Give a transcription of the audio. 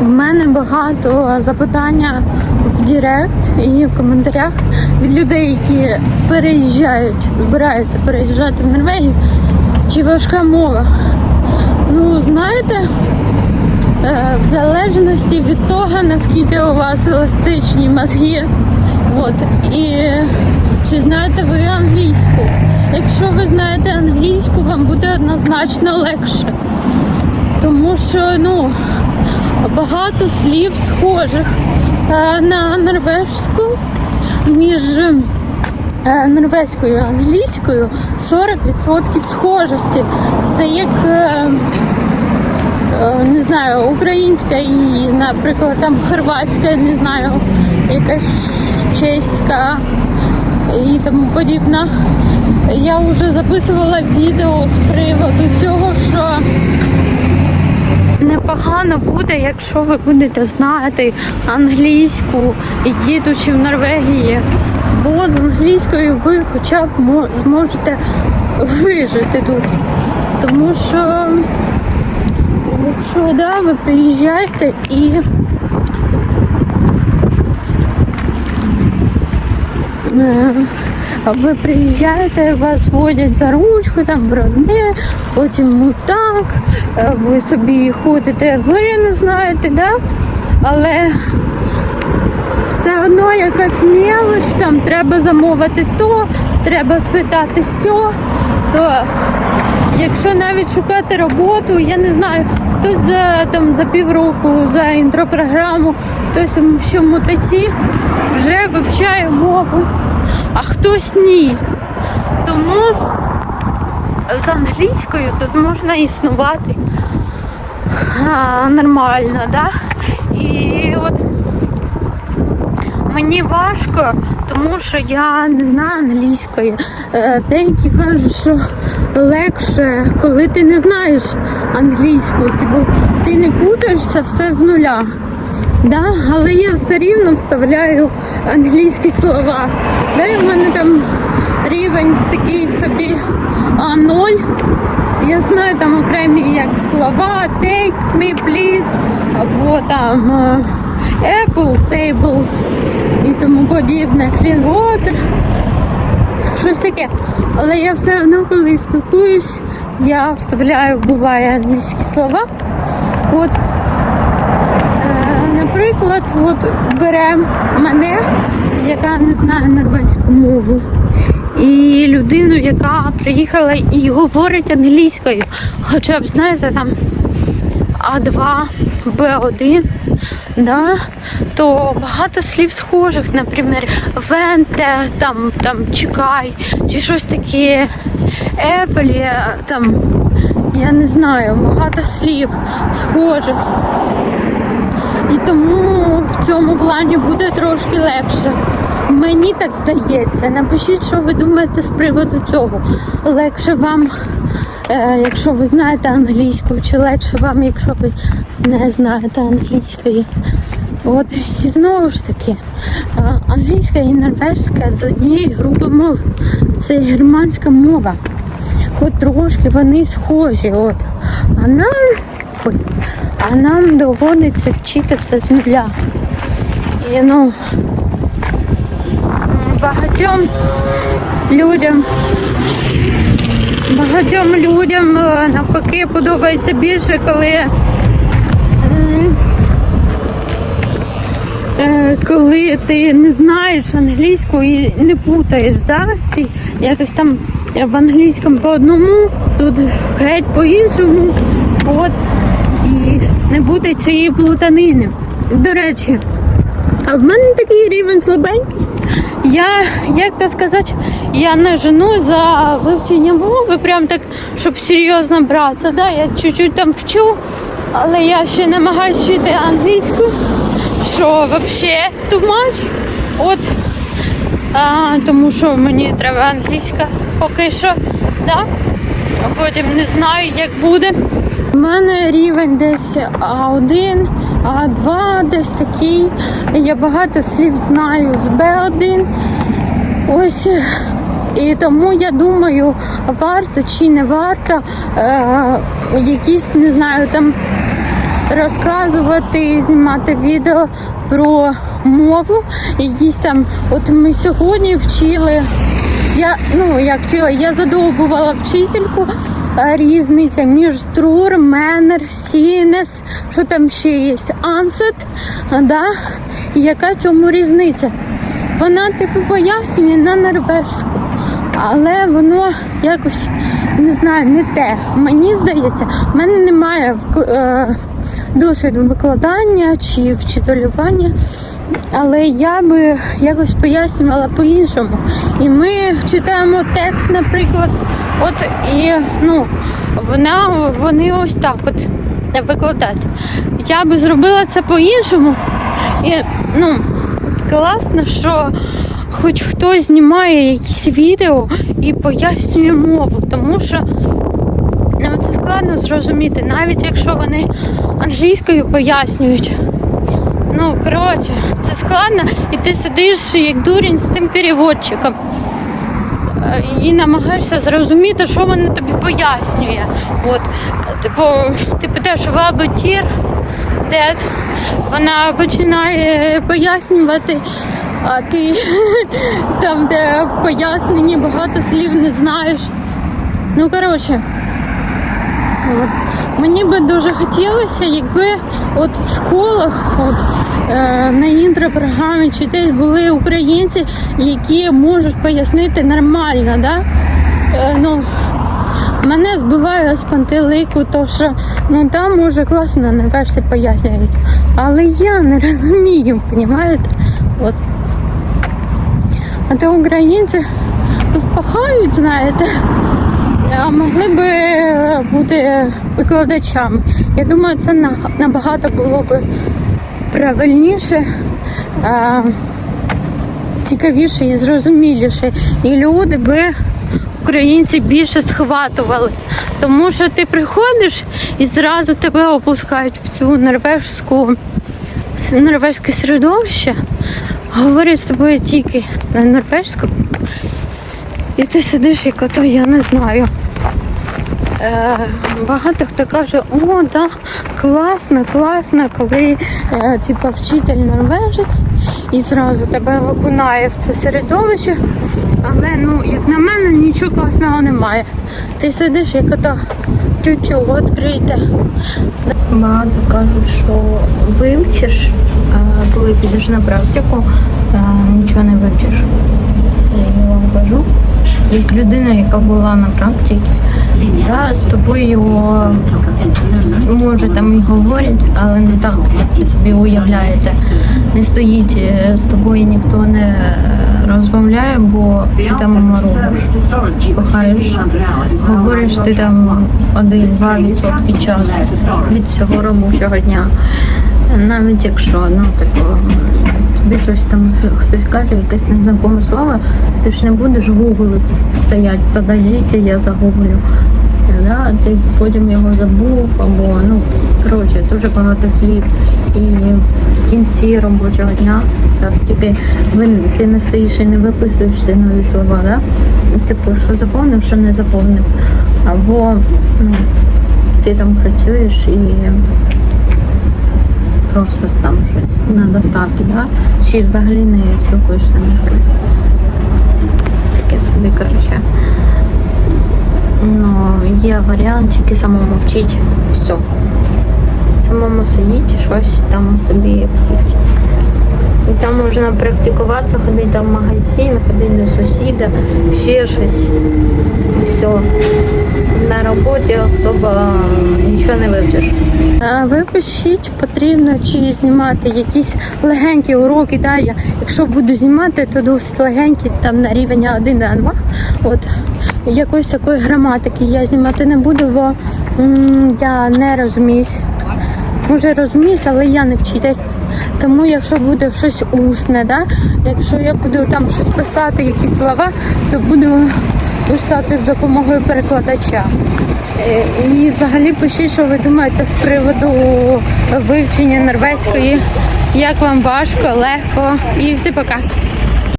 У мене багато запитання в Директ і в коментарях від людей, які переїжджають, збираються переїжджати в Норвегію. Чи важка мова? Ну, знаєте, е, в залежності від того, наскільки у вас еластичні мозги, от, і чи знаєте ви англійську. Якщо ви знаєте англійську, вам буде однозначно легше. Тому що ну, багато слів схожих е, на норвежську між е, норвезькою і англійською 40% схожості. Це як е, не знаю, українська і, наприклад, там хорватська, не знаю, якась чеська і тому подібне. Я вже записувала відео з приводу цього, що непогано буде, якщо ви будете знати англійську, їдучи в Норвегії. Бо з англійською ви хоча б зможете вижити тут. Тому що якщо да, ви приїжджаєте і ви приїжджаєте, вас водять за ручку, там броне, потім отак, е, ви собі ходите, горі не знаєте, да? але все одно якась мелоч, там треба замовити то, треба спитати сьо, то якщо навіть шукати роботу, я не знаю, хтось за там за півроку за інтропрограму, хтось що в мотоці вже вивчає мову, а хтось ні. Тому з англійською тут можна існувати нормально, да? І от Мені важко, тому що я не знаю англійської. Е, Деякі кажуть, що легше, коли ти не знаєш англійську, типу, ти не путаєшся все з нуля. Да? Але я все рівно вставляю англійські слова. Да? і мене там рівень такий собі А0. Я знаю там окремі як слова, take me please, або там е, apple, table і тому подібне, clean water, щось таке. Але я все одно, коли спілкуюсь, я вставляю, буває англійські слова. От, наприклад, от бере мене, яка не знає норвезьку мову. І людину, яка приїхала і говорить англійською. Хоча б, знаєте, там А2, Б1, да, то багато слів схожих, наприклад, венте, там, там чекай, чи щось таке, еплі, там, я не знаю, багато слів схожих. І тому в цьому плані буде трошки легше. Мені так здається. Напишіть, що ви думаєте з приводу цього. Легше вам, е, якщо ви знаєте англійську, чи легше вам, якщо ви не знаєте англійської. От і знову ж таки, е, англійська і норвежська з однієї групи мов. Це германська мова. Хоч трошки вони схожі. От. А нам, ой, а нам доводиться вчити все з нуля. І ну багатьом людям. Багатьом людям е, навпаки подобається більше, коли е, коли ти не знаєш англійську і не путаєш, да? ці якось там в англійському по одному, тут геть по-іншому. От. Не буде цієї плутанини. До речі, а в мене такий рівень слабенький. Я, як то сказати, я не жену за вивчення мови, прям так, щоб серйозно братися. Да? Я чуть-чуть там вчу, але я ще намагаюся вчити англійську, що взагалі much. От, а, тому що мені треба англійська поки що. Да? А потім не знаю, як буде. У мене рівень десь А1, А2, десь такий. Я багато слів знаю з Б1. Ось. І тому я думаю, варто чи не варто е, якісь, не знаю, там розказувати, знімати відео про мову. Якісь там, от ми сьогодні вчили. Я ну як вчила, я задовбувала вчительку. Різниця між трур, менер, сінес, що там ще є, ансет, да? І яка цьому різниця? Вона типу пояснює на норвежську, але воно якось не знаю, не те. Мені здається, в мене немає е, досвіду викладання чи вчителювання. Але я би якось пояснювала по-іншому. І ми читаємо текст, наприклад, от і ну, вона, вони ось так от викладають. Я би зробила це по-іншому. І ну, класно, що хоч хтось знімає якісь відео і пояснює мову, тому що ну, це складно зрозуміти, навіть якщо вони англійською пояснюють. Ну, коротше, це складно, і ти сидиш як дурень з тим переводчиком. Е, І намагаєшся зрозуміти, що вона тобі пояснює. От, типу, ти питаєш вабутір, дед, вона починає пояснювати, а ти там, де в поясненні багато слів не знаєш. Ну, коротше. От. Мені би дуже хотілося, якби от в школах, от е, на інтропрограмі чи десь були українці, які можуть пояснити нормально, да? Е, ну, мене збиває з пантелику, то що ну там може класно на версі пояснюють. Але я не розумію, розумієте? От. А то українці впахають, знаєте а могли би бути викладачами. Я думаю, це на- набагато було б правильніше, цікавіше і зрозуміліше. І люди би українці більше схватували. Тому що ти приходиш і зразу тебе опускають в цю норвежську норвежське середовище, говорять з тобою тільки на норвежському. І ти сидиш як ото, я не знаю. Е, багато хто каже, о, да, класно, класно, коли е, типа вчитель норвежець і зразу тебе виконає в це середовище. Але ну, як на мене, нічого класного немає. Ти сидиш як ото тютю, відкрийте. Багато кажуть, що вивчиш, коли підеш на практику, нічого не вивчиш. Як людина, яка була на практиці, да, з тобою може там і говорять, але не так, як ви собі уявляєте. Не стоїть е, з тобою ніхто не е, розмовляє, бо ти там робиш. Кохаєш, говориш ти там 1-2% часу від всього робочого дня. Навіть якщо ну типу тобі щось там хтось каже, якесь незнакоме слово, ти ж не будеш гуглити стоять, подождіть, я загуглю. Да, ти потім його забув, або ну коротше, дуже багато слів. І в кінці робочого дня так, тільки ти не стоїш і не виписуєш ці нові слова, да? типу, що заповнив, що не заповнив. Або ну, ти там працюєш і просто там щось на доставці, да? чи взагалі не спілкуєшся на ким. Таке собі, коротше. Ну, є варіант тільки самому вчить все. Самому сидіть і щось там собі вчить. І там можна практикуватися, ходити в магазин, ходити до сусіда, ще щось. Все. На роботі особо нічого не вивчиш. Ви потрібно чи знімати якісь легенькі уроки. Да, я, якщо буду знімати, то досить легенькі, там на рівень 1 на 2. От якоїсь такої граматики я знімати не буду, бо м, я не розуміюсь. Може розуміюсь, але я не вчитель. Тому якщо буде щось усне, да, якщо я буду там щось писати, якісь слова, то буду писати з допомогою перекладача. Е, І взагалі пишіть, що ви думаєте з приводу вивчення норвезької, як вам важко, легко. І всі пока.